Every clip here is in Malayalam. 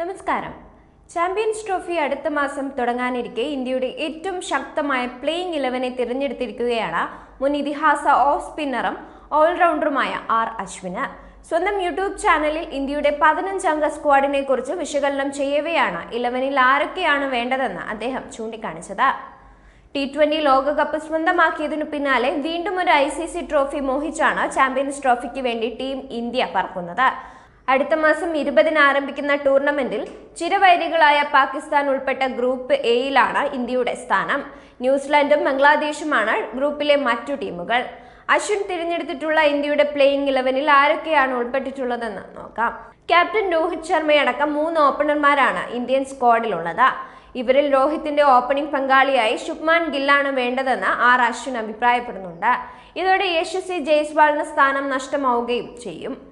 നമസ്കാരം. ചാമ്പ്യൻസ് ട്രോഫി അടുത്ത മാസം തുടങ്ങാനിരിക്കെ ഇന്ത്യയുടെ ഏറ്റവും ശക്തമായ പ്ലേയിങ് ഇലവനെ തിരഞ്ഞെടുത്തിരിക്കുകയാണ് മുൻ ഇതിഹാസ ഓഫ് സ്പിന്നറും ഓൾറൗണ്ടറുമായ ആർ അശ്വിന്. സ്വന്തം യൂട്യൂബ് ചാനലിൽ ഇന്ത്യയുടെ പതിനഞ്ചംഗ സ്ക്വാഡിനെ കുറിച്ച് വിശകലനം ചെയ്യവെയാണ് ഇലവനിൽ ആരൊക്കെയാണ് വേണ്ടതെന്ന് അദ്ദേഹം ചൂണ്ടിക്കാണിച്ചത്. ടി ട്വന്റി ലോകകപ്പ് സ്വന്തമാക്കിയതിനു പിന്നാലെ വീണ്ടും ഒരു ഐ സി സി ട്രോഫി മോഹിച്ചാണ് ചാമ്പ്യൻസ് ട്രോഫിക്ക് വേണ്ടി ടീം ഇന്ത്യ പറക്കുന്നത്. അടുത്ത മാസം ഇരുപതിന് ആരംഭിക്കുന്ന ടൂർണമെന്റിൽ ചിരവൈരികളായ പാകിസ്ഥാൻ ഉൾപ്പെട്ട ഗ്രൂപ്പ് എയിലാണ് ഇന്ത്യയുടെ സ്ഥാനം. ന്യൂസിലാൻഡും ബംഗ്ലാദേശുമാണ് ഗ്രൂപ്പിലെ മറ്റു ടീമുകൾ. അശ്വിൻ തിരഞ്ഞെടുത്തിട്ടുള്ള ഇന്ത്യയുടെ പ്ലേയിങ് ഇലവനിൽ ആരൊക്കെയാണ് ഉൾപ്പെട്ടിട്ടുള്ളതെന്ന് നോക്കാം. ക്യാപ്റ്റൻ രോഹിത് ശർമ്മയടക്കം മൂന്ന് ഓപ്പണർമാരാണ് ഇന്ത്യൻ സ്ക്വാഡിലുള്ളത് ഇവരിൽ രോഹിത്തിന്റെ ഓപ്പണിംഗ് പങ്കാളിയായി ശുഭ്മാൻ ഗില്ലാണ് വേണ്ടതെന്ന് ആർ അശ്വിൻ അഭിപ്രായപ്പെടുന്നുണ്ട്. ഇതോടെ യശസ്വി ജയ്സ്വാളിന് സ്ഥാനം നഷ്ടമാവുകയും ചെയ്യും.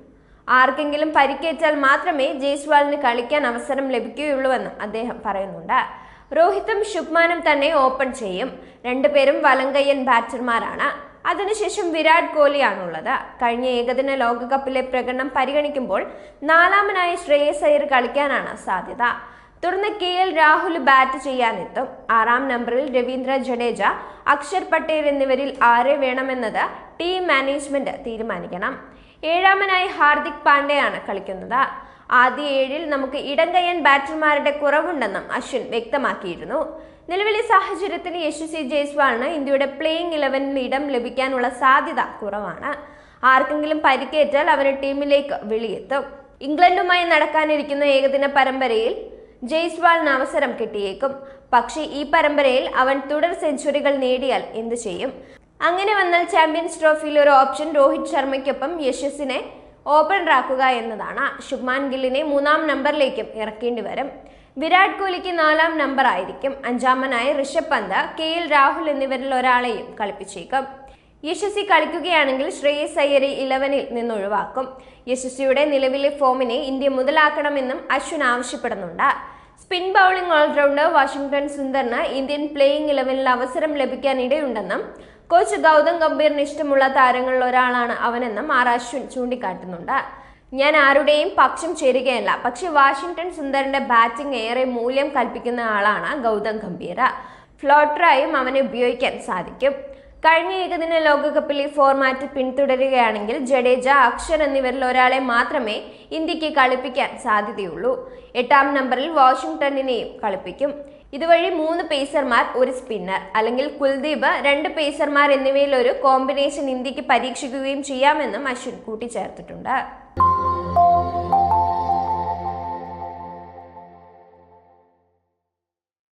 ആർക്കെങ്കിലും പരിക്കേറ്റാൽ മാത്രമേ ജയ്സ്വാളിന് കളിക്കാൻ അവസരം ലഭിക്കുകയുള്ളൂവെന്നും അദ്ദേഹം പറയുന്നുണ്ട്. രോഹിത്തും ശുഭ്മാനും തന്നെ ഓപ്പൺ ചെയ്യും. രണ്ടുപേരും വലങ്കയ്യൻ ബാറ്റർമാരാണ് അതിനുശേഷം വിരാട് കോഹ്ലിയാണുള്ളത്. കഴിഞ്ഞ ഏകദിന ലോകകപ്പിലെ പ്രകടനം പരിഗണിക്കുമ്പോൾ നാലാമനായി ശ്രേയസ് അയ്യർ കളിക്കാനാണ് സാധ്യത. തുടർന്ന് കെ എൽ രാഹുൽ ബാറ്റ് ചെയ്യാനെത്തും. ആറാം നമ്പറിൽ രവീന്ദ്ര ജഡേജ അക്ഷർ പട്ടേൽ എന്നിവരിൽ ആരെ വേണമെന്നത് ടീം മാനേജ്മെന്റ് തീരുമാനിക്കണം. ഏഴാമനായി ഹാർദിക് പാണ്ഡെയാണ് കളിക്കുന്നത്. ആദ്യ ഏഴിൽ നമുക്ക് ഇടംകയ്യൻ ബാറ്റർമാരുടെ കുറവുണ്ടെന്നും അശ്വിൻ വ്യക്തമാക്കിയിരുന്നു. നിലവിലെ സാഹചര്യത്തിൽ യശസ്വി ജയ്സ്വാളിന് ഇന്ത്യയുടെ പ്ലേയിങ് ഇലവനിൽ ഇടം ലഭിക്കാനുള്ള സാധ്യത കുറവാണ്. ആർക്കെങ്കിലും പരിക്കേറ്റാൽ അവരെ ടീമിലേക്ക് വിളിയെത്തും. ഇംഗ്ലണ്ടുമായി നടക്കാനിരിക്കുന്ന ഏകദിന പരമ്പരയിൽ ജയ്സ്വാളിന് അവസരം കിട്ടിയേക്കും. പക്ഷേ ഈ പരമ്പരയിൽ അവൻ തുടർ സെഞ്ചുറികൾ നേടിയാൽ എന്തു ചെയ്യും? അങ്ങനെ വന്നാൽ ചാമ്പ്യൻസ് ട്രോഫിയിൽ ഒരു ഓപ്ഷൻ രോഹിത് ശർമ്മയ്ക്കൊപ്പം യശസ്സിനെ ഓപ്പണറാക്കുക എന്നതാണ്. ശുഭ്മാൻ ഗില്ലിനെ മൂന്നാം നമ്പറിലേക്കും ഇറക്കേണ്ടി വരും. വിരാട് കോഹ്ലിക്ക് നാലാം നമ്പർ ആയിരിക്കും അഞ്ചാമനായി ഋഷഭ് പന്ത് കെ എൽ രാഹുൽ എന്നിവരിൽ ഒരാളെയും കളിപ്പിച്ചേക്കും. യശസ്വി കളിക്കുകയാണെങ്കിൽ ശ്രേയസ് അയ്യരെ ഇലവനിൽ നിന്നൊഴിവാക്കും. യശസ്വിയുടെ നിലവിലെ ഫോമിനെ ഇന്ത്യ മുതലാക്കണമെന്നും അശ്വിൻ ആവശ്യപ്പെടുന്നുണ്ട്. സ്പിൻ ബൗളിംഗ് ഓൾറൗണ്ടർ വാഷിംഗ്ടൺ സുന്ദറിന് ഇന്ത്യൻ പ്ലേയിങ് ഇലവനിൽ അവസരം ലഭിക്കാൻ ഇടയുണ്ടെന്നും കോച്ച് ഗൗതം ഗംഭീറിന് ഇഷ്ടമുള്ള താരങ്ങളിൽ ഒരാളാണ് അവനെന്നും ആർ അശ്വിൻ ചൂണ്ടിക്കാട്ടുന്നുണ്ട്. ഞാൻ ആരുടെയും പക്ഷം ചേരുകയല്ല പക്ഷേ വാഷിംഗ്ടൺ സുന്ദറിന്റെ ബാറ്റിംഗ് ഏറെ മൂല്യം കൽപ്പിക്കുന്ന ആളാണ് ഗൗതം ഗംഭീർ. ഫ്ലോട്ടറായും അവനെ ഉപയോഗിക്കാൻ സാധിക്കും. കഴിഞ്ഞ ഏകദിന ലോകകപ്പിൽ ഈ ഫോർമാറ്റ് പിന്തുടരുകയാണെങ്കിൽ ജഡേജ അക്ഷർ എന്നിവരിൽ ഒരാളെ മാത്രമേ ഇന്ത്യയ്ക്ക് കളിപ്പിക്കാൻ സാധ്യതയുള്ളൂ. എട്ടാം നമ്പറിൽ വാഷിംഗ്ടണിനെയും കളിപ്പിക്കും. ഇതുവഴി മൂന്ന് പേസർമാർ ഒരു സ്പിന്നർ അല്ലെങ്കിൽ കുൽദീപ് രണ്ട് പേസർമാർ എന്നിവയിൽ ഒരു കോമ്പിനേഷൻ ഇന്ത്യയ്ക്ക് പരീക്ഷിക്കുകയും ചെയ്യാമെന്നും അശ്വിൻ കൂട്ടിച്ചേർത്തിട്ടുണ്ട്.